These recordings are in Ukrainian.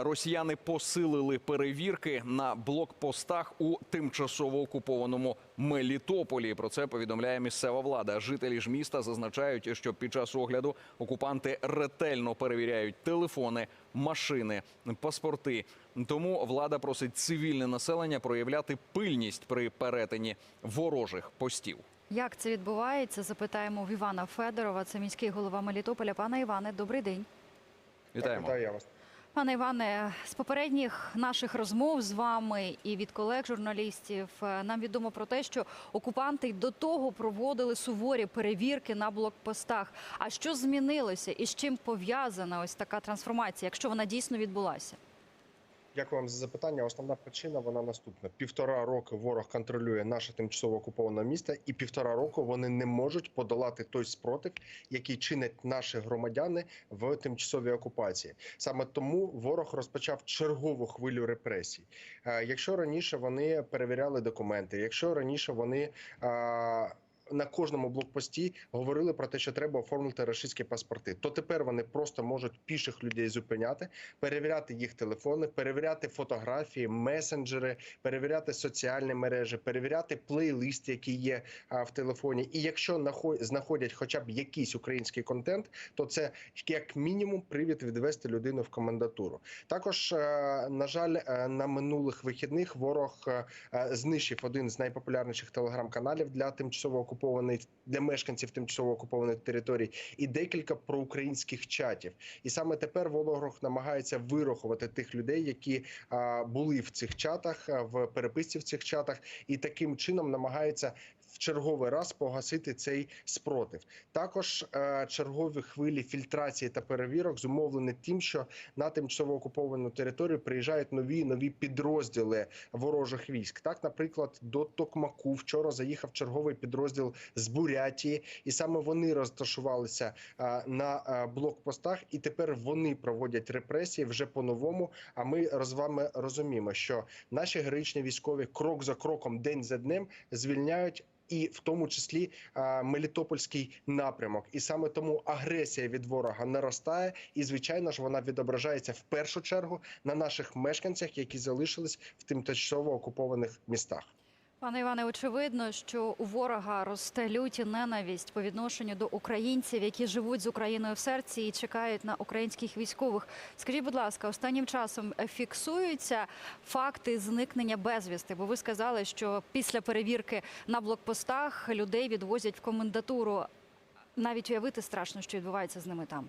Росіяни посилили перевірки на блокпостах у тимчасово окупованому Мелітополі. Про це повідомляє місцева влада. Жителі ж міста зазначають, що під час огляду окупанти ретельно перевіряють телефони, машини, паспорти. Тому влада просить цивільне населення проявляти пильність при перетині ворожих постів. Як це відбувається? Запитаємо в Івана Федорова. Це міський голова Мелітополя. Пане Іване, добрий день. Вітаємо. Вітаю я вас. Пане Іване, з попередніх наших розмов з вами і від колег журналістів е, нам відомо про те, що окупанти до того проводили суворі перевірки на блокпостах. А що змінилося і з чим пов'язана ось така трансформація, якщо вона дійсно відбулася? Дякую вам за запитання. Основна причина вона наступна: півтора роки ворог контролює наше тимчасово окуповане місто, і півтора року вони не можуть подолати той спротив, який чинять наші громадяни в тимчасовій окупації. Саме тому ворог розпочав чергову хвилю репресій. Е, Якщо раніше вони перевіряли документи, якщо раніше вони на кожному блокпості говорили про те, що треба оформити рашистські паспорти, то тепер вони просто можуть піших людей зупиняти, перевіряти їх телефони, перевіряти фотографії, месенджери, перевіряти соціальні мережі, перевіряти плейлист, який є в телефоні. І якщо нахо- знаходять хоча б якийсь український контент, то це як мінімум привід відвести людину в комендатуру. Також, е, на жаль, е, на минулих вихідних ворог е, знищив один з найпопулярніших телеграм-каналів для тимчасово окупованих для мешканців тимчасово окупованих територій і декілька проукраїнських чатів. І саме тепер Вологрох намагається вирахувати тих людей, які були в цих чатах, в переписці в цих чатах, і таким чином намагається. В черговий раз погасити цей спротив. Також е, чергові хвилі фільтрації та перевірок зумовлені тим, що на тимчасово окуповану територію приїжджають нові нові підрозділи ворожих військ. Так, наприклад, до Токмаку вчора заїхав черговий підрозділ з Бурятії, і саме вони розташувалися е, на е, блокпостах, і тепер вони проводять репресії вже по-новому. А ми з вами розуміємо, що наші героїчні військові крок за кроком, день за днем звільняють. І в тому числі Мелітопольський напрямок, і саме тому агресія від ворога наростає, і звичайно ж вона відображається в першу чергу на наших мешканцях, які залишились в тимчасово окупованих містах. Пане Іване, очевидно, що у ворога росте люті ненависть по відношенню до українців, які живуть з Україною в серці і чекають на українських військових. Скажіть, будь ласка, останнім часом фіксуються факти зникнення безвісти? Бо ви сказали, що після перевірки на блокпостах людей відвозять в комендатуру. Навіть уявити страшно, що відбувається з ними там.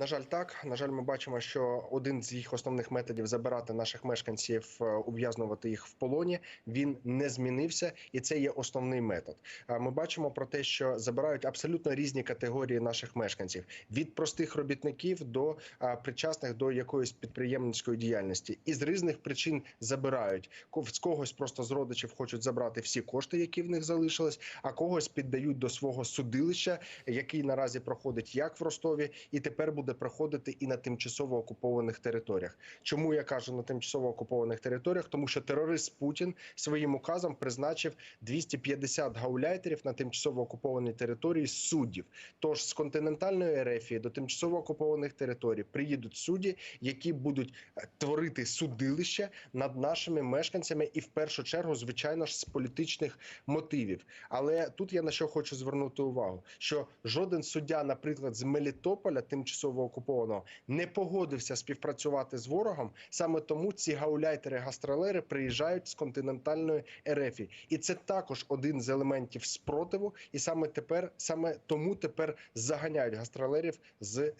На жаль, так на жаль, ми бачимо, що один з їх основних методів забирати наших мешканців, е, ув'язнувати їх в полоні. Він не змінився, і це є основний метод. Ми бачимо про те, що забирають абсолютно різні категорії наших мешканців від простих робітників до причасних до якоїсь підприємницької діяльності, і з різних причин забирають з когось просто з родичів хочуть забрати всі кошти, які в них залишились, а когось піддають до свого судилища, який наразі проходить як в Ростові, і тепер буде проходити і на тимчасово окупованих територіях. Чому я кажу на тимчасово окупованих територіях? Тому що терорист Путін своїм указом призначив 250 гауляйтерів на тимчасово окупованій території суддів. Тож з континентальної Ерефії до тимчасово окупованих територій приїдуть судді, які будуть е, творити судилище над нашими мешканцями, і в першу чергу, звичайно ж, з політичних мотивів. Але тут я на що хочу звернути увагу: що жоден суддя, наприклад, з Мелітополя, тимчасово окупованого, не погодився співпрацювати з ворогом. Саме тому ці гауляйтери гастролери приїжджають з континентальної Ерефії, і це також один з елементів спротиву. І саме тепер, саме тому тепер заганяють гастролерів з.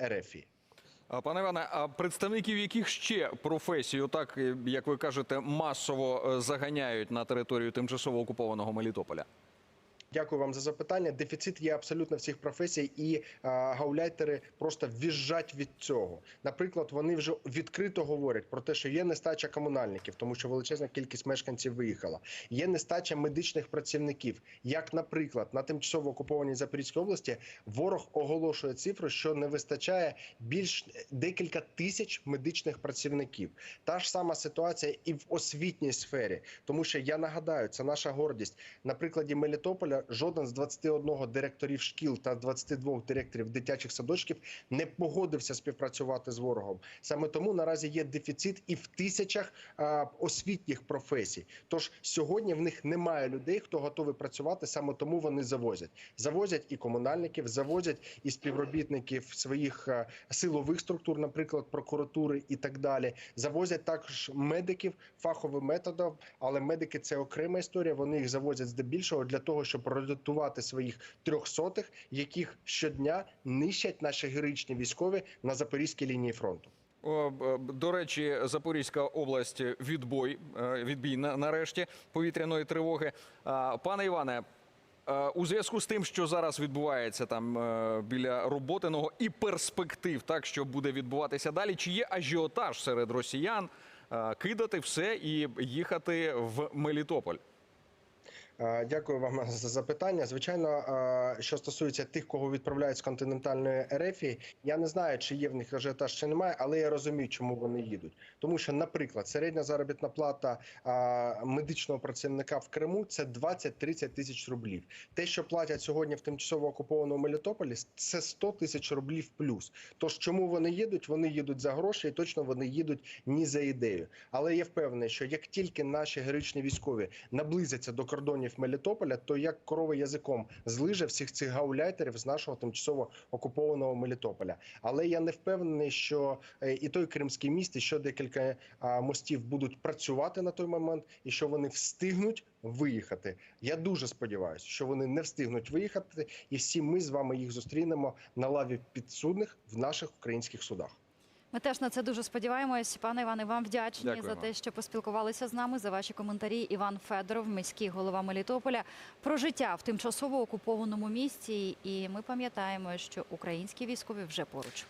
А, Пане Іване, а представників яких ще професій, отак е, як ви кажете, масово е, заганяють на територію тимчасово окупованого Мелітополя? Дякую вам за запитання. Дефіцит є абсолютно всіх професій, і а, гауляйтери просто віжжать від цього. Наприклад, вони вже відкрито говорять про те, що є нестача комунальників, тому що величезна кількість мешканців виїхала. Є нестача медичних працівників. Як, наприклад, на тимчасово окупованій Запорізькій області ворог оголошує цифру, що не вистачає більш декілька тисяч медичних працівників. Та ж сама ситуація і в освітній сфері, тому що я нагадаю, це наша гордість. На прикладі Мелітополя жоден з 21 директорів шкіл та 22 директорів дитячих садочків не погодився співпрацювати з ворогом. Саме тому наразі є дефіцит і в тисячах освітніх професій. Тож сьогодні в них немає людей, хто готовий працювати. Саме тому вони завозять. Завозять і комунальників, завозять і співробітників своїх силових структур, наприклад, прокуратури і так далі. Завозять також медиків фаховим методом, але медики це окрема історія. Вони їх завозять здебільшого для того, щоб рятувати своїх трьохсотих, яких щодня нищать наші героїчні військові на запорізькій лінії фронту. До речі, Запорізька область відбой, е, відбій на- нарешті повітряної тривоги. Пане Іване, е, у зв'язку з тим, що зараз відбувається там е, біля роботиного і перспектив, так що буде відбуватися далі, чи є ажіотаж серед росіян е, кидати все і їхати в Мелітополь? Е, Дякую вам за запитання. Звичайно, е, що стосується тих, кого відправляють з континентальної Ерефії, я не знаю, чи є в них ажіотаж, чи немає, але я розумію, чому вони їдуть. Тому що, наприклад, середня заробітна плата е, медичного працівника в Криму це 20-30 тисяч рублів. Те, що платять сьогодні в тимчасово окупованому Мелітополі, це 100 тисяч рублів плюс. Тож чому вони їдуть? Вони їдуть за гроші, і точно вони їдуть ні за ідею. Але я впевнений, що як тільки наші героїчні військові наблизяться до кордонів Мелітополя, то як корова язиком злиже всіх цих гауляйтерів з нашого тимчасово окупованого Мелітополя. Але я не впевнений, що е, і той кримський міст, і що декілька мостів будуть працювати на той момент, і що вони встигнуть виїхати. Я дуже сподіваюся, що вони не встигнуть виїхати, і всі ми з вами їх зустрінемо на лаві підсудних в наших українських судах. Ми теж на це дуже сподіваємось. Пане Іване, вам вдячні Дякую за те, що поспілкувалися з нами. За ваші коментарі. Іван Федоров, міський голова Мелітополя, про життя в тимчасово окупованому місті. І ми пам'ятаємо, що українські військові вже поруч.